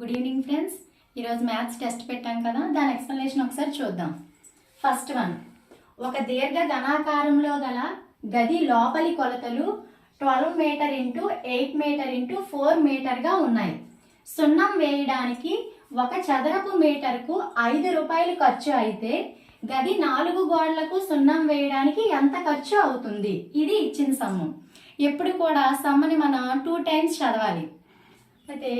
Good evening friends ఈరోజు maths test పెట్టాం కదా దాని ఎక్స్ప్లెనేషన్ ఒకసారి చూద్దాం. ఫస్ట్ వన్ ఒక దీర్ఘ ఘనాకారంలో గల గది లోపలి కొలతలు twelve metre into eight metre into four మీటర్గా ఉన్నాయి. సున్నం వేయడానికి ఒక చదరపు మీటర్కు ఐదు రూపాయలు ఖర్చు అయితే గది నాలుగు గోడలకు సున్నం వేయడానికి ఎంత ఖర్చు అవుతుంది? ఇది ఇచ్చిన సమ్ము. ఎప్పుడు కూడా సమ్మని మనం టూ టైమ్స్ చదవాలి. అయితే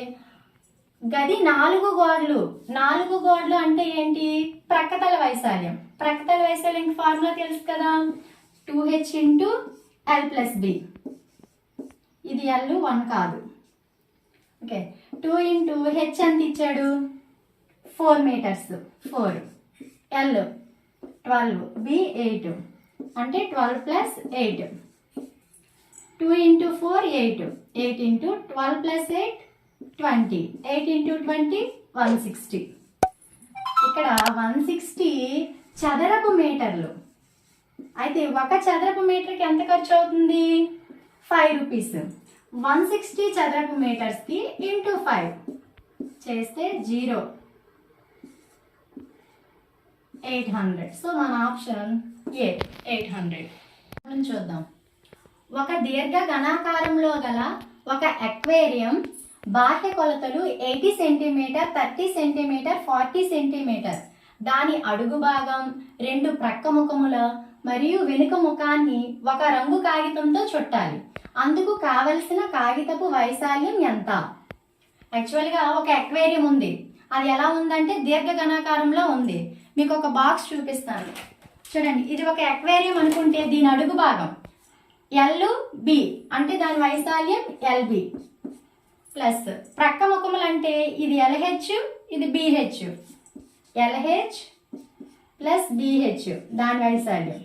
గది నాలుగు గోడలు. నాలుగు గోడలు అంటే ఏంటి? ప్రక్కతల వైశాల్యం. ప్రక్కతల వైశాల్యం ఫార్ములా తెలుసు కదా? Two H into L plus B. ఇది ఎల్ వన్ కాదు. ఓకే. టూ ఇంటూ హెచ్ ఎంత ఇచ్చాడు? Four metres. Four. L twelve. B eight. అంటే twelve plus eight. Two into four eight. Eight into twelve plus eight. Twenty. Eight into twenty one sixty. ఇక్కడ one sixty చదరపు మీటర్లు. అయితే ఒక చదరపు మీటర్కి ఎంత ఖర్చు అవుతుంది? Five rupees. వన్ సిక్స్టీ చదరపు మీటర్స్కి ఇంటూ ఫైవ్. చేస్తే జీరో. Eight hundred. సో మన ఆప్షన్ ఏ ఎయిట్ హండ్రెడ్. చూద్దాం. ఒక దీర్ఘ ఘనాకారంలో గల ఒక అక్వేరియం బాహ్య కొలతలు eighty centimetre thirty centimetre forty centimetre దాని అడుగు భాగం రెండు ప్రక్క ముఖముల మరియు వెనుక ముఖాన్ని ఒక రంగు కాగితంతో చుట్టాలి. అందుకు కావలసిన కాగితపు వైశాల్యం ఎంత? యాక్చువల్గా ఒక అక్వేరియం ఉంది. అది ఎలా ఉందంటే దీర్ఘఘనాకారంలో ఉంది. మీకు ఒక బాక్స్ చూపిస్తాను. చూడండి ఇది ఒక అక్వేరియం అనుకుంటే దీని అడుగు భాగం ఎల్ బి అంటే దాని వైశాల్యం ఎల్బి ప్లస్ ప్రక్క ముఖములు అంటే ఇది ఎల్హెచ్ ఇది బిహెచ్. ఎల్హెచ్ ప్లస్ బిహెచ్ దాని వైశాల్యం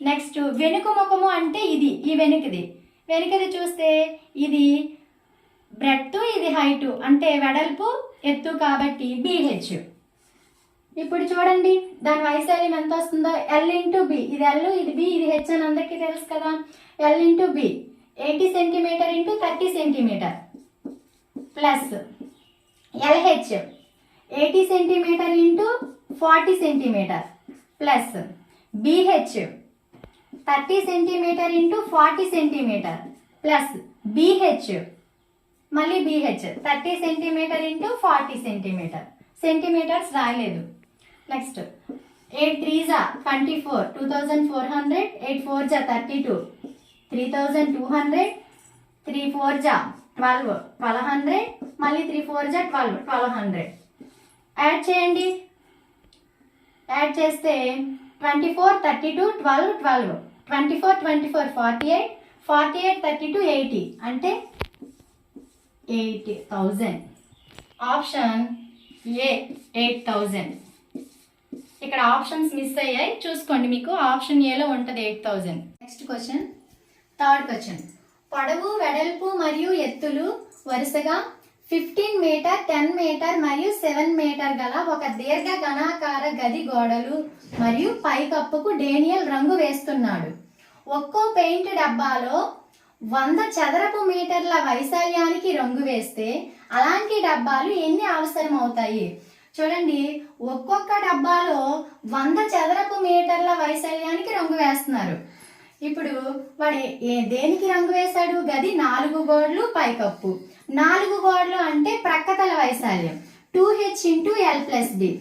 నెక్స్ట్ వెనుక ముఖము అంటే ఇది ఈ వెనుకది. వెనుకది చూస్తే ఇది బ్రెడ్త్ ఇది హైట్ అంటే వెడల్పు ఎత్తు కాబట్టి బిహెచ్. ఇప్పుడు చూడండి దాని వైశాల్యం ఎంత వస్తుందో? ఎల్ ఇంటూ బి ఇది ఎల్ ఇది బి ఇది హెచ్ అని అందరికీ తెలుసు కదా. L into B eighty centimetre into thirty centimetre plus L H eighty centimetre into forty centimetre plus B H thirty centimetre into forty centimetre plus B H. మళ్ళీ B H thirty centimetre into forty centimetre. Centimetres రాయలేదు. Next eight threes are twenty four two thousand four hundred eight four are thirty two three thousand two hundred three four are twelve. Twelve hundred మళ్ళీ three four are twelve. Twelve hundred. Add చేయండి. Add చేస్తే twenty four thirty two twelve twelve. Twenty four twenty four forty eight. Forty eight thirty two eighty. అంటే eighty thousand. Option A eight thousand. ఇక్కడ options miss అయ్యాయి. చూసుకోండి మీకు. Option ఏలో ఉంటుంది eight thousand. Next question third question పొడవు వెడల్పు మరియు ఎత్తులు వరుసగా ఫిఫ్టీన్ మీటర్ టెన్ మీటర్ మరియు సెవెన్ మీటర్ గల ఒక దీర్ఘ ఘనాకార గది గోడలు మరియు పైకప్పుకు డేనియల్ రంగు వేస్తున్నాడు. ఒక్కో పెయింట్ డబ్బాలో వంద చదరపు మీటర్ల వైశాల్యానికి రంగు వేస్తే అలాంటి డబ్బాలు ఎన్ని అవసరం అవుతాయి చూడండి ఒక్కొక్క డబ్బాలో వంద చదరపు మీటర్ల వైశాల్యానికి రంగు వేస్తున్నారు. ఇప్పుడు వాడు ఏ- దేనికి రంగు వేశాడు? గది నాలుగు గోడలు పైకప్పు. నాలుగు గోడలు అంటే ప్రక్కతల వైశాల్యం. Two H into L plus D.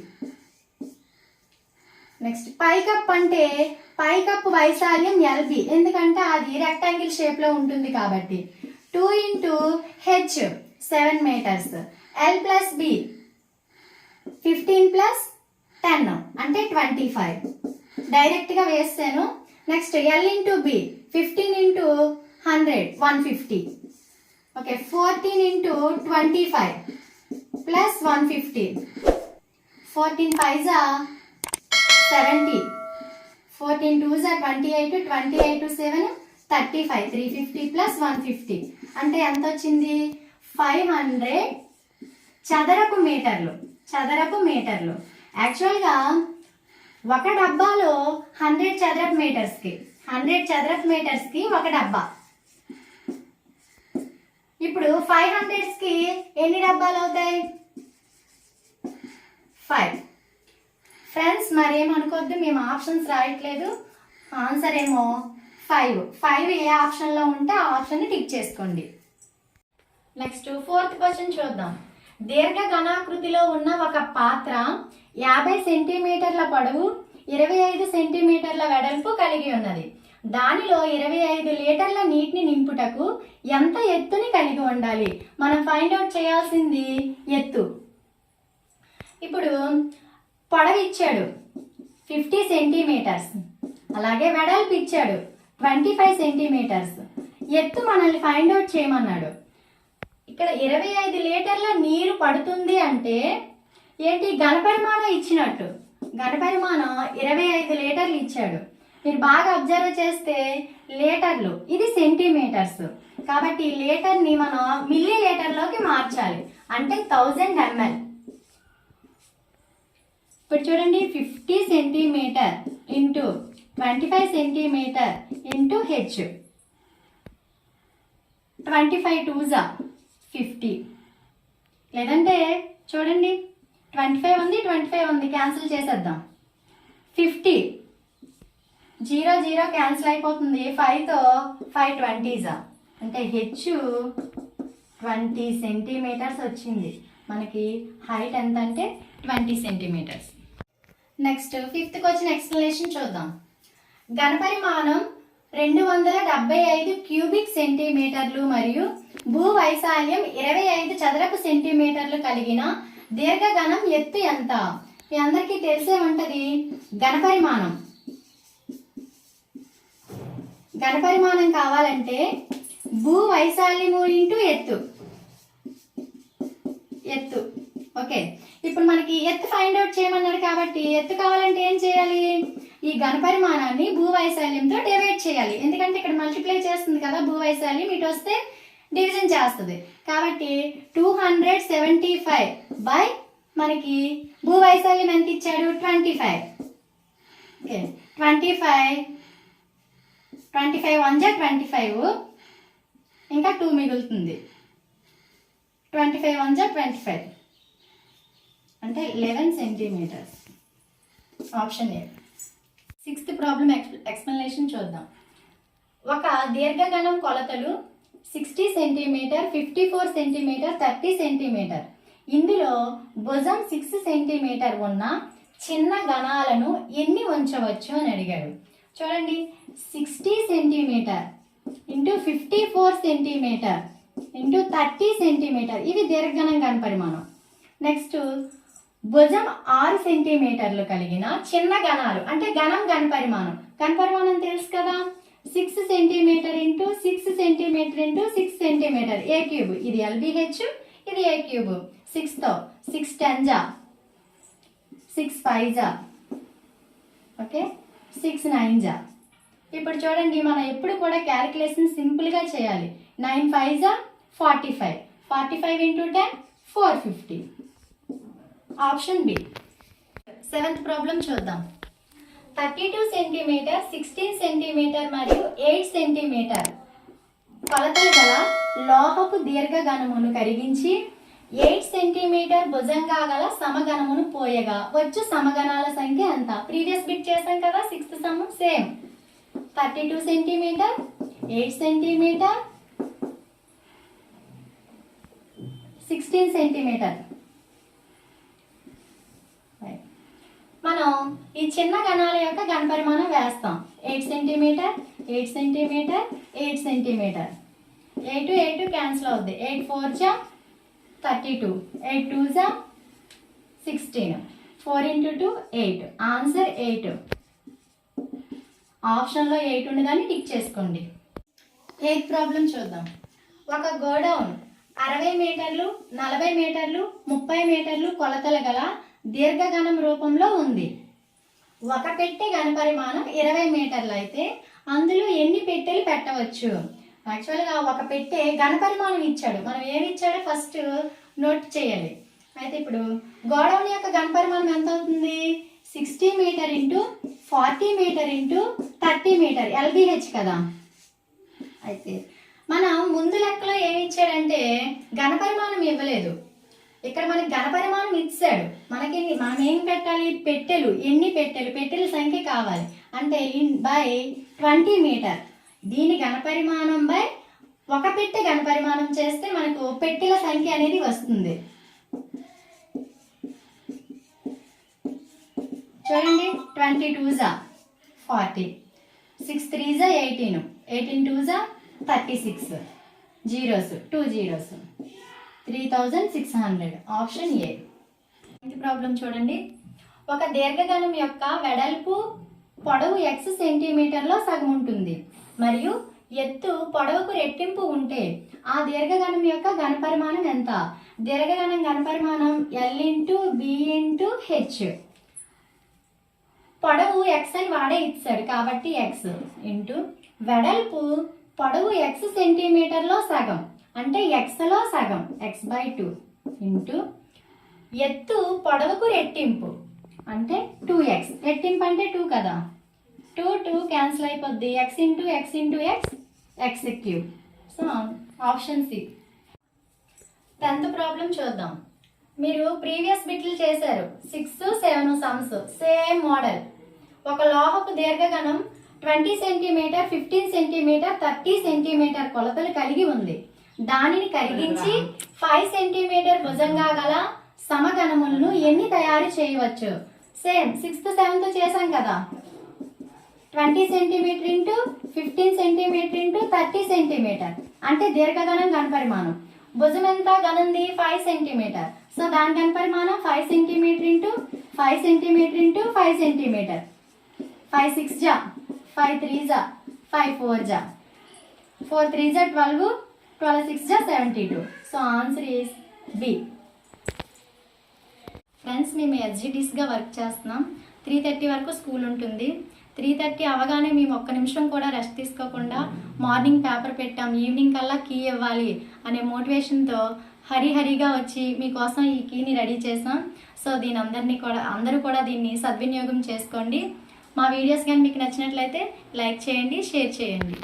Next పైకప్ అంటే పైకప్పు వైశాల్యం ఎల్బి ఎందుకంటే అది రెక్టాంగిల్ షేప్లో ఉంటుంది కాబట్టి. Two into H seven meters. L plus B fifteen plus ten అంటే ట్వంటీ ఫైవ్. డైరెక్ట్గా వేస్తాను. Next L into B fifteen into hundred one fifty okay fourteen into twenty five plus one fifty fourteen Faiza seventy fourteen two జా twenty eight twenty eight seven thirty five three fifty plus one fifty అంటే ఎంత వచ్చింది? Five hundred చదరపు మీటర్లు చదరపు మీటర్లు. యాక్చువల్గా ఒక డబ్బాలో హండ్రెడ్ చదరపు మీటర్స్కి హండ్రెడ్ చదరపు మీటర్స్కి ఒక డబ్బా. ఇప్పుడు ఫైవ్ హండ్రెడ్స్కి ఎన్ని డబ్బాలు అవుతాయి? ఫైవ్. ఫ్రెండ్స్ మరేమనుకోవద్దు మేము ఆప్షన్స్ రాయట్లేదు. ఆన్సర్ ఏమో ఫైవ్. ఫైవ్ ఏ ఆప్షన్లో ఉంటే ఆ ఆప్షన్ని టిక్ చేసుకోండి. నెక్స్ట్ ఫోర్త్ క్వశ్చన్ చూద్దాం. దీర్ఘ ఘనాకృతిలో ఉన్న ఒక పాత్ర యాభై సెంటీమీటర్ల పొడవు ఇరవై ఐదు సెంటీమీటర్ల వెడల్పు కలిగి ఉన్నది. దానిలో ఇరవై ఐదు లీటర్ల నీటిని నింపుటకు ఎంత ఎత్తుని కలిగి ఉండాలి? మనం ఫైండ్ అవుట్ చేయాల్సింది ఎత్తు. ఇప్పుడు పొడవు ఇచ్చాడు ఫిఫ్టీ సెంటీమీటర్స్. అలాగే వెడల్పు ఇచ్చాడు ట్వంటీ ఫైవ్ సెంటీమీటర్స్. ఎత్తు మనల్ని ఫైండ్ అవుట్ చేయమన్నాడు. ఇక్కడ ఇరవై ఐదు లీటర్ల నీరు పడుతుంది అంటే ఏంటి? ఘనపరిమాణం ఇచ్చినట్టు. ఘనపరిమాణం ఇరవై ఐదు లీటర్లు ఇచ్చాడు. మీరు బాగా అబ్జర్వ్ చేస్తే లీటర్లు. ఇది సెంటీమీటర్స్. కాబట్టి లీటర్ని మనం మిల్లీ లీటర్లోకి మార్చాలి. అంటే థౌజండ్ ఎంఎల్. ఇప్పుడు చూడండి fifty centimeter into twenty five centimeter into H. Twenty five టూజా fifty. లేదంటే చూడండి ట్వంటీ ఫైవ్ ఉంది ట్వంటీ ఫైవ్ ఉంది. క్యాన్సిల్ చేసేద్దాం. ఫిఫ్టీ. జీరో జీరో క్యాన్సిల్ అయిపోతుంది. ఫైవ్తో ఫైవ్ ట్వంటీజా అంటే హెచ్ ట్వంటీ సెంటీమీటర్స్ వచ్చింది. మనకి హైట్ ఎంత అంటే ట్వంటీ సెంటీమీటర్స్ నెక్స్ట్ ఫిఫ్త్కి వచ్చిన ఎక్స్ప్లెనేషన్ చూద్దాం ఘనపరిమాణం రెండు వందల డెబ్బై ఐదు క్యూబిక్ సెంటీమీటర్లు మరియు భూ వైశాల్యం ఇరవై ఐదు చదరపు సెంటీమీటర్లు కలిగిన దీర్ఘఘనం ఎత్తు ఎంత? మీ అందరికీ తెలిసే ఉంటుంది ఘనపరిమాణం. ఘనపరిమాణం కావాలంటే భూ వైశాల్యము ఇంటూ ఎత్తు. ఎత్తు. ఓకే. ఇప్పుడు మనకి ఎత్తు ఫైండ్ అవుట్ చేయమన్నాడు కాబట్టి ఎత్తు కావాలంటే ఏం చేయాలి? ఈ ఘనపరిమాణాన్ని భూ వైశాల్యంతో డివైడ్ చేయాలి. ఎందుకంటే ఇక్కడ మల్టిప్లై చేస్తుంది కదా భూ వైశాల్యం. ఇటు వస్తే డివిజన్ చేస్తుంది. కాబట్టి two hundred seventy five by మనకి భూ వైశాల్యం ఎంత ఇచ్చాడు? Twenty five okay twenty five twenty five one జా ట్వంటీ ఫైవ్ ఇంకా టూ మిగులుతుంది. ట్వంటీ ఫైవ్ వన్ జా ట్వంటీ ఫైవ్ అంటే eleven centimeters option A sixth problem ex explanation చూద్దాం. ఒక దీర్ఘగణం కొలతలు sixty centimeter fifty four centimeter thirty centimeter ఇందులో భుజం సిక్స్ సెంటీమీటర్ ఉన్న చిన్న గణాలను ఎన్ని ఉంచవచ్చు అని అడిగాడు. చూడండి sixty centimeter into fifty four centimeter into thirty centimeter ఇవి దీర్ఘగణం గణపరిమాణం నెక్స్ట్ భుజం ఆరు సెంటీమీటర్లు కలిగిన చిన్న గణాలు. అంటే గణం గణపరిమాణం గణపరిమాణం తెలుసు కదా? Six centimeter into six centimeter into six centimeter. A cube ఇది ఎల్బిహెచ్ ఇది ఏ క్యూబ్ సిక్స్తో సిక్స్ టెన్ జా సిక్స్ ఫైవ్ జా ఓకే సిక్స్ నైన్ జా ఇప్పుడు చూడండి మనం ఎప్పుడు కూడా క్యాలిక్యులేషన్ సింపుల్గా చేయాలి. నైన్ ఫైవ్ జా forty five forty five into ten four fifty option B seventh problem చూద్దాం. Thirty two centimeter sixteen centimeter మరియు ఎయిట్ సెంటీమీటర్. కొలతలు గల లోహపు దీర్ఘగణమును కరిగించి ఎయిట్ సెంటీమీటర్ భుజంగా గల సమగణమును పోయగా వచ్చు సమగణాల సంఖ్య ఎంత ప్రీవియస్ బిట్ చేశాం కదా sixth sum same. Thirty two centimeter eight centimeter sixteen centimeter మనం ఈ చిన్న గణాల యొక్క గణపరిమాణం వేస్తాం. Eight centimeter eight centimeter eight centimeter eight eight cancel అవుద్ది. ఎయిట్ ఫోర్ జా థర్టీ టూ ఎయిట్ టూ జా sixteen four into two eight answer eight ఆప్షన్లో ఎయిట్ ఉండగానే టిక్ చేసుకోండి. ఎయిత్ ప్రాబ్లం చూద్దాం. ఒక గోడౌన్ అరవై మీటర్లు నలభై మీటర్లు ముప్పై మీటర్లు కొలతలు గల దీర్ఘగణం రూపంలో ఉంది. ఒక పెట్టె ఘనపరిమాణం ఇరవై మీటర్లు అయితే అందులో ఎన్ని పెట్టెలు పెట్టవచ్చు? యాక్చువల్గా ఒక పెట్టె ఘనపరిమాణం ఇచ్చాడు. మనం ఏమి ఇచ్చాడో? ఫస్ట్ నోట్ చేయాలి. అయితే ఇప్పుడు గోడౌన్ యొక్క ఘనపరిమాణం ఎంత అవుతుంది? Sixty meter into forty meter into thirty meter LBH కదా. అయితే మనం ముందు లెక్కలో ఏమి ఇచ్చాడంటే ఘనపరిమాణం ఇవ్వలేదు. ఇక్కడ మనకి ఘనపరిమాణం ఇచ్చాడు. మనకి మనం ఏం పెట్టాలి? పెట్టెలు. ఎన్ని పెట్టెలు? పెట్టెల సంఖ్య కావాలి. అంటే ఇన్ బై ట్వంటీ మీటర్ దీని ఘనపరిమాణం బై ఒక పెట్టె ఘనపరిమాణం చేస్తే మనకు పెట్టెల సంఖ్య అనేది వస్తుంది. చూడండి. ట్వంటీ టూజా ఫార్టీ సిక్స్ త్రీజా eighteen eighteen టూజా thirty six zeros two zeros three thousand six hundred. Option A. Problem చూడండి. ఒక దీర్ఘగణం యొక్క వెడల్పు పొడవు ఎక్స్ సెంటీమీటర్లో సగం ఉంటుంది. మరియు ఎత్తు పొడవుకు రెట్టింపు ఉంటే ఆ దీర్ఘగణం యొక్క ఘనపరిమాణం ఎంత? దీర్ఘగణం ఘనపరిమాణం L into B into H పొడవు ఎక్స్ అని వాడే ఇచ్చాడు కాబట్టి ఎక్స్ ఇంటూ వెడల్పు పొడవు ఎక్స్ సెంటీమీటర్లో సగం. అంటే ఎక్స్లో సగం ఎక్స్ బై టూ ఇంటూ ఎత్తు పొడవుకు రెట్టింపు. అంటే టూ ఎక్స్ రెట్టింపు అంటే టూ కదా. టూ టూ క్యాన్సిల్ అయిపోద్ది. X into X into X X cube so option C tenth problem చూద్దాం. మీరు ప్రీవియస్ బిట్లు చేశారు. Six seven sums same model ఒక లోహపు దీర్ఘగణం twenty centimeter fifteen centimeter thirty centimeter కొలతలు కలిగి ఉంది. దానిని కరిగించి ఫైవ్ సెంటీమీటర్ భుజంగా గల సమగణములను ఎన్ని తయారు చేయవచ్చు? సేమ్ సిక్స్త్ సెవెంత్ చేశాం కదా. Twenty centimeter into fifteen centimeter into thirty centimeter. అంటే దీర్ఘగణం గణపరిమాణం భుజం ఎంత గనుంది ఫైవ్ సెంటీమీటర్. సో దాని గణపరిమాణం five centimeter into five centimeter into five centimeter. Five six జా. ఫైవ్ త్రీ జా. ఫైవ్ ఫోర్ జా. ఫోర్ త్రీ జా ట్వెల్వ్ ట్వెల్వ్ సిక్స్ జా seventy two so answer is B friends మేము ఎస్జిటీస్గా వర్క్ చేస్తున్నాం. త్రీ థర్టీ వరకు స్కూల్ ఉంటుంది. త్రీ థర్టీ అవగానే మేము ఒక్క నిమిషం కూడా రెస్ట్ తీసుకోకుండా మార్నింగ్ పేపర్ పెట్టాం. ఈవినింగ్ కల్లా కీ ఇవ్వాలి అనే మోటివేషన్తో హరిహరిగా వచ్చి మీకోసం ఈ కీని రెడీ చేసాం సో దీని అందరినీ కూడా అందరూ కూడా దీన్ని సద్వినియోగం చేసుకోండి. మా వీడియోస్ కానీ మీకు నచ్చినట్లయితే లైక్ చేయండి షేర్ చేయండి.